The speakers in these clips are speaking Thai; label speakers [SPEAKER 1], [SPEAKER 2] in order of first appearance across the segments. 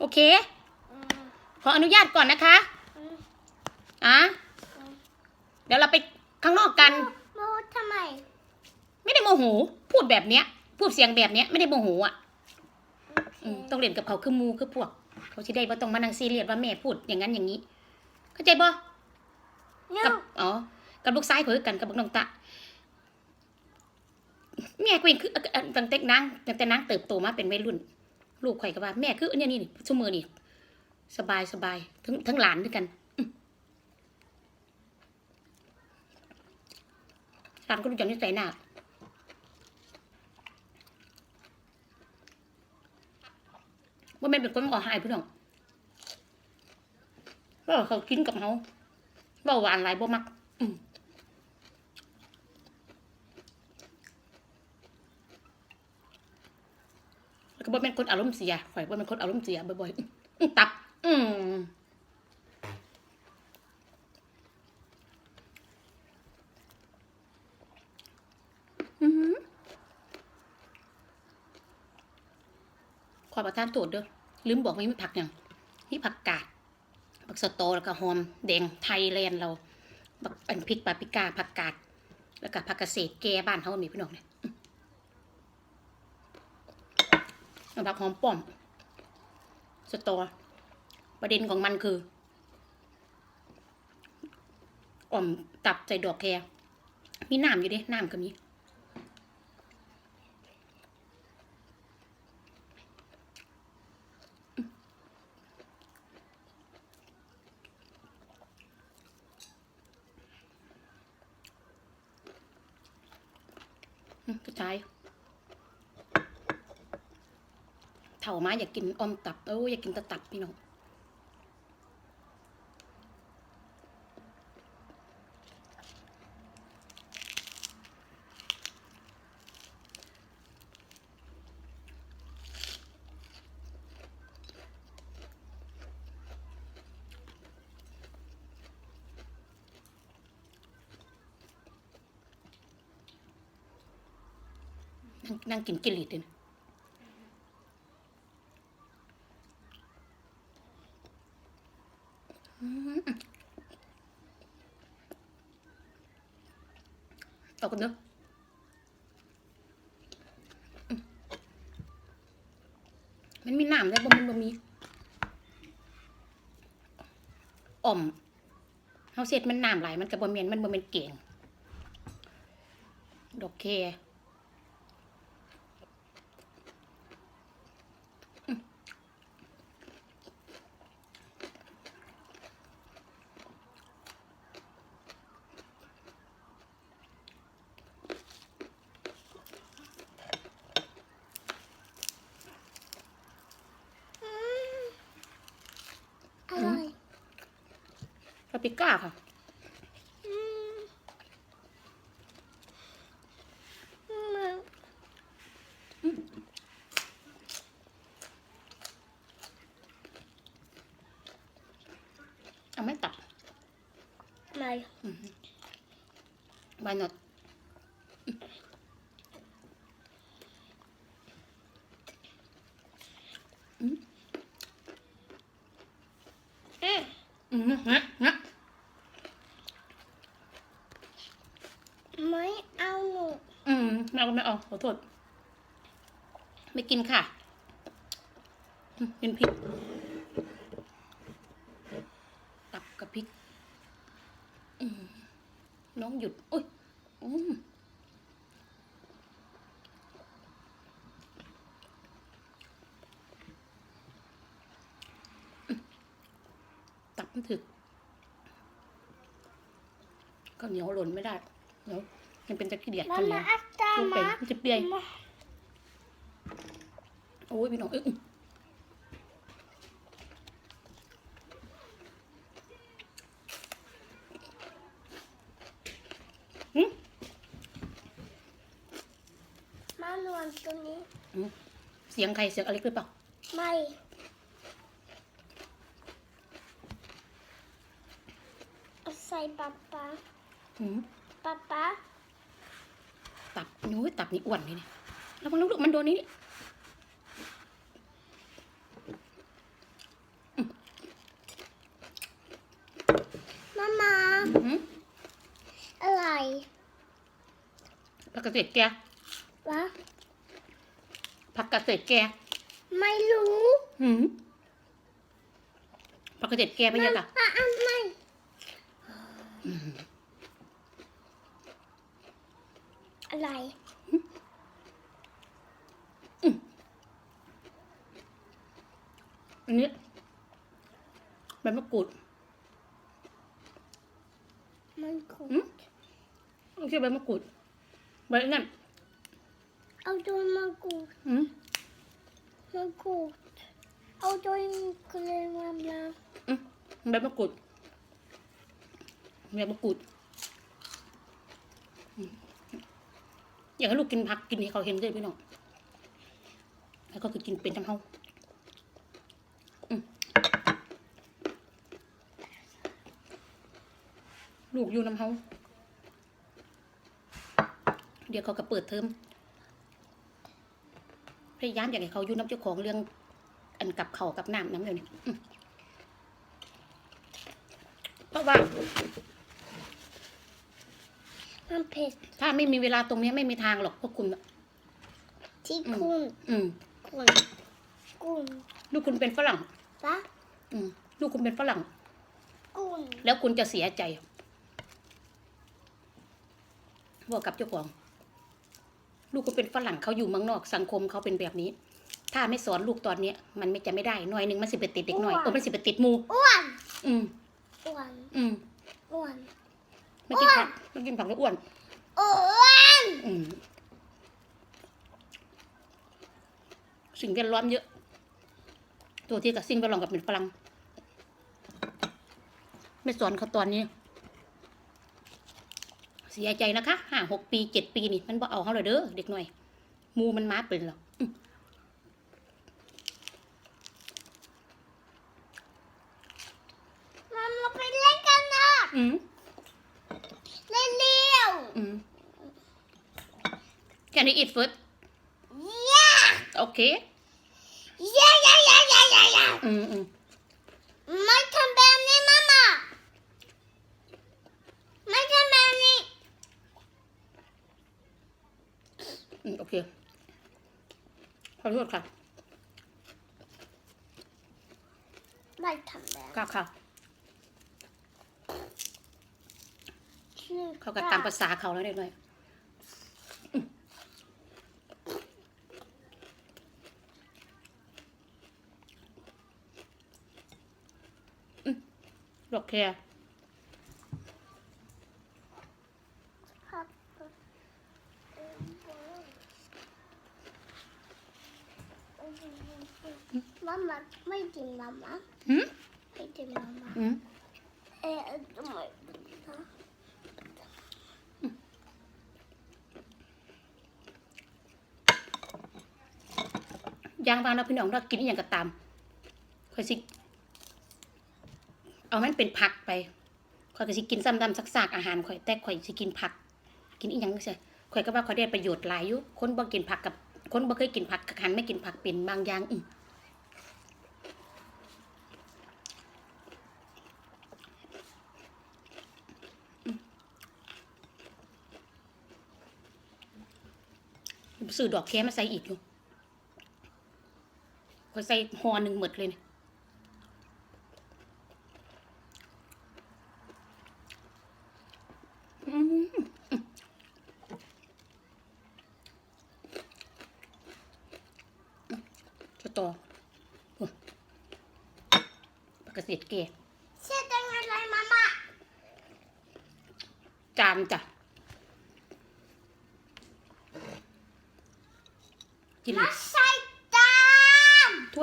[SPEAKER 1] โอเค
[SPEAKER 2] อืม
[SPEAKER 1] ขออนุญาตก่อนนะคะ
[SPEAKER 2] อืม
[SPEAKER 1] อะเดี๋ยวเราไปข้างนอกกัน
[SPEAKER 2] โมทำไม
[SPEAKER 1] ไม่ได้โมโห พูดแบบเนี้ย พูดเสียงแบบเนี้ยไม่ได้โมโหอะอืมต้องเรียนกับเขาคือหมูคือพวก เขาที่ได้บ่ต้องมานั่งซีเรียสว่าแม่พูดอย่างนั้นอย่างนี้ เข้าใจบ่
[SPEAKER 2] เนา
[SPEAKER 1] กับอ๋อกับลูกซ้ายเผอกันกับบักน้องตะแม่กูเองคือเอ่อเอ่อตั้งแต่นางตั้งแต่นางเติบโตมาเป็นวัยรุ่น ลูกข่อยก็ว่าแม่คืออันเนี้ยนี่ชั่วมือนี่สบายสบายทั้งทั้งหลานด้วยกันหลานก็รู้จักนิสัยหน้าว่าแม่เป็นคนอ่อหายพี่น้องก็เขากินกับเขาเบาหวานหลายบ่มัก อืมแล้วก็ บ่เป็นคนอารมณ์เสียข่อยบ่เป็นคนอารมณ์เสียบ่อยๆตับ อืมอือหือขอประทานโทษเด้อลืมบอกว่ามีผักอย่างนี่ผักกาดผักสโตแล้วก็หอมแดงไทยแลนด์เราบักอันพริกปาปริก้าผักกาด แล้วก็ผักเกษตรแกบ้านเขามีพี่น้องเนี่ย อื้อแล้วผักหอมป้อม สตอ ประเด็นของมันคือ อ่อมตับใส่ดอกแครมีน้ำอยู่ด้น้ำก็มีอืมสุดท้าย เถ่ามาอยากกินอมตับเอออยากกินตะตับพี่น้องนั่งกินกินหลีดเลยนะอืม เอกันเนอะอืมมันมีน้ำเลยบ่มันบ่มีอ่อมเฮาเสร็จมันน้ำไหลายมันกับบ่เมียนมันบ่แม่นเก่งดอกแค
[SPEAKER 2] อืมอร่อย
[SPEAKER 1] ปาปริก้าค่ะ
[SPEAKER 2] อืมอืม
[SPEAKER 1] เอาไม่ตับ
[SPEAKER 2] ไม่
[SPEAKER 1] วายนอต
[SPEAKER 2] อืม
[SPEAKER 1] อืมฮะฮะ
[SPEAKER 2] ไม่เอาหนู
[SPEAKER 1] อืมไม่เอาไม่เอาขอ โทษ ไม่กินค่ะ กินพริก ตับกับพริกน้องหยุดอุ้ยตับมันถึกก็เหนียวหล่นไม่ได้เดี๋ยว มันเป็นตะกี้เดียด
[SPEAKER 2] มา
[SPEAKER 1] ข้าวเหนี
[SPEAKER 2] มา
[SPEAKER 1] ยว
[SPEAKER 2] อาจาร
[SPEAKER 1] ลู
[SPEAKER 2] ย์
[SPEAKER 1] กเป็
[SPEAKER 2] มาน
[SPEAKER 1] มันจะเปีย
[SPEAKER 2] มา
[SPEAKER 1] โอ้ยพี่น้องเอ้ยหึ
[SPEAKER 2] มาลวนตรงนี้
[SPEAKER 1] เสียงใครเสียงอะไรหรือเปล่า
[SPEAKER 2] ไม่เอาใส่ป๊าป๊า
[SPEAKER 1] หืม
[SPEAKER 2] ป๊าป๊า
[SPEAKER 1] ตับโอ้ยตับนี่อ้วนเลยเนี่ยระวังลูกๆมันโดนนี่มามาหืมอะไรผักกระเสดแก
[SPEAKER 2] วะ
[SPEAKER 1] ผักกระเสดแก
[SPEAKER 2] ไม่รู้
[SPEAKER 1] หืมผักกระเสดแกไปยังไงล่ะ
[SPEAKER 2] อะอะไม่
[SPEAKER 1] อะ
[SPEAKER 2] ไร
[SPEAKER 1] อันนี้ใบมะกรูด
[SPEAKER 2] มันขม
[SPEAKER 1] อืมไม่ใช่ใบมะกรูดใบนั่น
[SPEAKER 2] เอาโดนมากูด
[SPEAKER 1] อืม
[SPEAKER 2] มากูดเอาโดนกระเลมามา
[SPEAKER 1] ใบมะกรูดใบมะกรูดอืม อยากให้ลูกกินผักกินให้เขาเห็นด้วยพี่น้องแล้วก็คือกินเป็นทำเฮาลูกอยู่น้ำเฮาเดี๋ยวเขาก็เปิดเทอมพยายามอยากให้เขาอยู่น้ำเจ้าของเรื่อง อันกับเขากับน้ำน้ำเดียวนี้อืมเพราะว่า
[SPEAKER 2] มันเผ็ด
[SPEAKER 1] ถ้าไม่มีเวลาตรงนี้ไม่มีทางหรอกพวกคุณอะ
[SPEAKER 2] ที่
[SPEAKER 1] อืม
[SPEAKER 2] คุณ
[SPEAKER 1] อืม
[SPEAKER 2] คุณคุณ
[SPEAKER 1] ลูกคุณเป็นฝรั่ง
[SPEAKER 2] ปะ
[SPEAKER 1] อืมลูกคุณเป็นฝรั่ง
[SPEAKER 2] คุณ
[SPEAKER 1] แล้วคุณจะเสียใจบอกกับเจ้าของ ลูกคุณเป็นฝรั่งเขาอยู่เมืองนอกสังคมเขาเป็นแบบนี้ ถ้าไม่สอนลูกตอนเนี้ยมันไม่จะไม่ได้หน่อยหนึงมันสิไปติดเด็กหน่อยเออมันสิไปติดหมู
[SPEAKER 2] อ้วน
[SPEAKER 1] อืม
[SPEAKER 2] อ้วน
[SPEAKER 1] อืม
[SPEAKER 2] อ้วน
[SPEAKER 1] ไม่กินผักไม่กินผักแล้วอ้วน
[SPEAKER 2] อ้วน
[SPEAKER 1] อืมสิ่งแวดล้อมเยอะ ตัวที่กับสิ่งแวดล้อมกับเป็นฝรั่งไม่สอนเขาตอนนี้ เสียใจนะคะห้าหกปีเจ็ดปีนี่มันบ่เอาเขาเลยเด้อเด็กหน่อยหมูมันมาเป็นหรอกอืม
[SPEAKER 2] มามาไปเล่นกันนะ
[SPEAKER 1] อืม
[SPEAKER 2] เล่นเร็ว
[SPEAKER 1] อืม Can you eat food
[SPEAKER 2] เย้
[SPEAKER 1] Okay
[SPEAKER 2] เย้เย้เย้เย้เย้เย้
[SPEAKER 1] อืมอืม
[SPEAKER 2] ไม่ทำแบบนี้มาม่าไม่ทำแบบนี้
[SPEAKER 1] อืมโอเคขอโทษค่ะ
[SPEAKER 2] ไม่ทำแบบ
[SPEAKER 1] ค่ะค่ะ
[SPEAKER 2] ชื่อ
[SPEAKER 1] เขาก็ตามภาษาเขาแล้วเด็กหน่อยอืมอืมดอกแคร์
[SPEAKER 2] มาม่าไม่กินมาม่า
[SPEAKER 1] หืม
[SPEAKER 2] ไม่กินมาม่า
[SPEAKER 1] อืม
[SPEAKER 2] เอ๊ะ ทำไม
[SPEAKER 1] ยางวางแล้วพี่น้องเรากินอย่างก็ตามค่อยสิเอามันเป็นผักไปค่อยก็สิกินซ้ำๆซักๆอาหารค่อยแต่ค่อยสิกินผัก กินอีหยังไม่ใช่ค่อยก็ว่าค่อยได้ประโยชน์หลายอยู่คนบ่กินผักกับ คนบ่เคยกินผักกับหันไม่กินผักเป็นบางอย่างอืมอืมซื้อดอกแคมาใส่อีกอยู่ คอยใส่ห่อหนึ่งหมดเลยเนี่ยอืมสตอโอ้ยปกติเก
[SPEAKER 2] เชื่อได้ไงไรมาม่า
[SPEAKER 1] จานจ้ะกิน
[SPEAKER 2] มาใส่ตาม
[SPEAKER 1] ถ้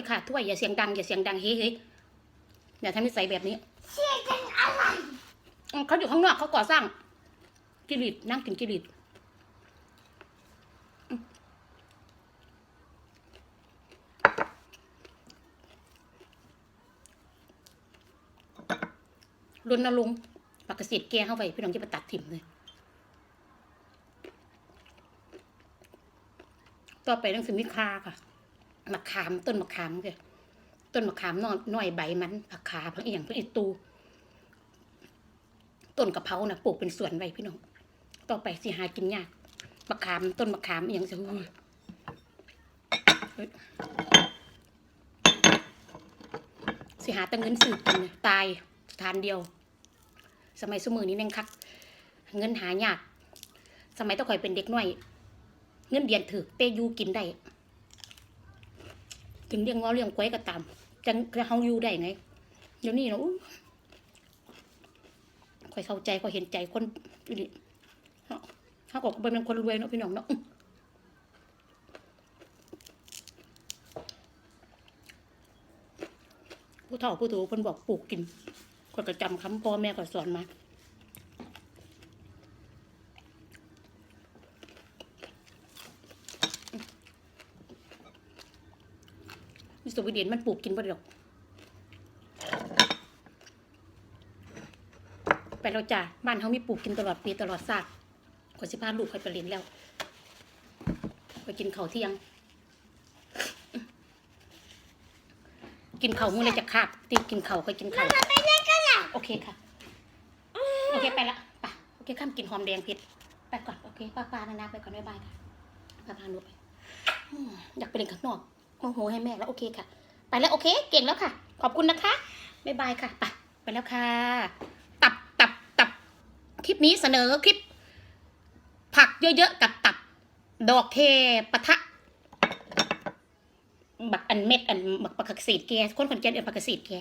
[SPEAKER 1] วยค่ะถ้วยอย่าเสียงดังอย่าเสียงดังเฮ้ยเฮ้ยอย่าทำนิสัยแบบนี้
[SPEAKER 2] เชื่อได้อะไร
[SPEAKER 1] อืมเขาอยู่ข้างนอกเขาก่อสร้างกิริตนั่งกินกิริตอืมรณรงค์ปกติแกเข้าไป พี่น้องจะไปตัดถิ่มเลย ต่อไปต้องสิมีคาค่ะ มะขามต้นมะขามเลยต้นมะขามน้อยน้อยใบมันผักขาผักเอียงผักอีตูต้นกะเพรานะปลูกเป็นสวนไว้พี่น้องต่อไปสิหากินยากมะขามต้นมะขามอหย่างเสียเฮ้ยสิหาตังเงินสืบกินเนี่ยตายทานเดียว สมัยสมือนี้แน่งคัก เงินหายาก สมัยต้องคอยเป็นเด็กน้อย เงินเดือนถือเตยูกินได้ ถึงเลี้ยงง้อเลี้ยงควายก็ตามจังจะเฮาอยู่ได้ไงเดี๋ยวนี้เนาะคอยเข้าใจคอยเห็นใจคนอีหลีเนาะถ้าก็เป็นคนรวยเนาะพี่น้องเนาะผู้เฒ่าผู้โตเพิ่นบอกปลูกกินข้อยก็จำคำพ่อแม่ก็สอนมา วีเดนมันปลูกกินบ่ได้ดอกไปแล้วจ้าบ้านเขามีปลูกกินตลอดปีตลอดชาติขอยสิพาลูกคอยไปเรียนแล้วไปกินข้าวเที่ยง กินข้าวมื้อไรจะคาบตีกินข้าวค่อยกินข้าวโอเคค่ะ โอเคไปละไปโอเคข้ามกินหอมแดงเผ็ดไปก่อนโอเคป้าปานานาไปก่อนบ๊ายบายค่ะป้าพาหนูไปอืมอยากไปเล่นข้างนอก โมโหให้แม่แล้วโอเคค่ะ ไปแล้วโอเค เก่งแล้วค่ะ ขอบคุณนะคะบ๊ายบายค่ะไปไปแล้วค่ะ ตับตับตับคลิปนี้เสนอคลิป ผักเยอะๆกับตับ ดอกเทปะทะบักอันเม็ดอันบักปักกระสีดแกคนคนเจนเอ็นปักกระสีดแก